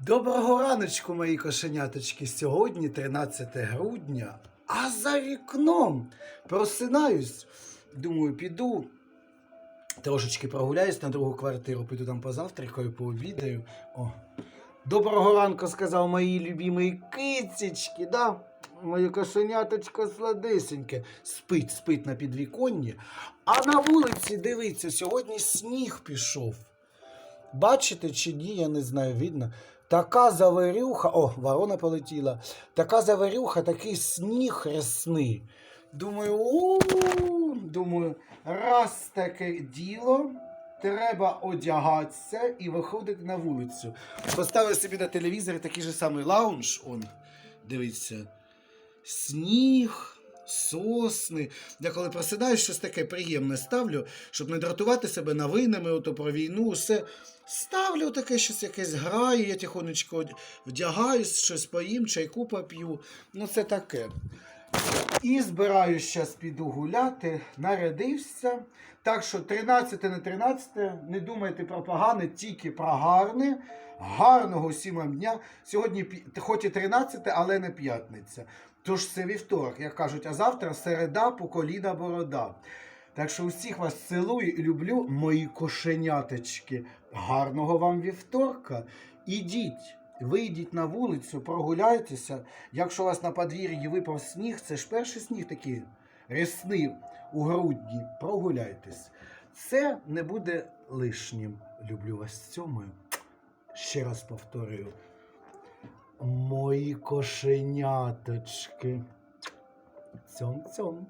Доброго раночку, мої кошеняточки. Сьогодні 13 грудня, а за вікном просинаюсь. Думаю, піду. Трошечки прогуляюсь на другу квартиру, піду там позавтракаю, пообідаю. О. Доброго ранку, сказав мої любимі кицечки, да? Моє кошеняточко сладесеньке. Спить, спить на підвіконні. А на вулиці, дивіться, сьогодні сніг пішов. Бачите чи ні, я не знаю, видно. Така заверюха, о, ворона полетіла. Така заверюха, такий сніг рясний. Думаю, у думаю, раз таке діло, треба одягатися і виходити на вулицю. Поставив собі на телевізорі такий же самий лаунж, он, дивіться, сніг, сосни. Я коли просидаю, щось таке приємне ставлю, щоб не дратувати себе новинами, ото про війну, все. Ставлю таке щось якесь граю, я тихонечко вдягаюсь, щось поїм, чайку поп'ю. Ну це таке. І збираюсь зараз піду гуляти, нарядився. Так що 13 на 13, не думайте про погане, тільки про гарне. Гарного всім вам дня. Сьогодні хоч і 13, але не п'ятниця. Тож це вівторок, як кажуть, а завтра середа по коліна борода. Так що усіх вас цілую і люблю, мої кошеняточки. Гарного вам вівторка. Ідіть, вийдіть на вулицю, прогуляйтеся. Якщо у вас на подвір'ї випав сніг, це ж перший сніг такий рясний у грудні. Прогуляйтесь. Це не буде лишнім. Люблю вас цьомою. Ще раз повторюю. Мої кошеняточки. Цьом-цьом.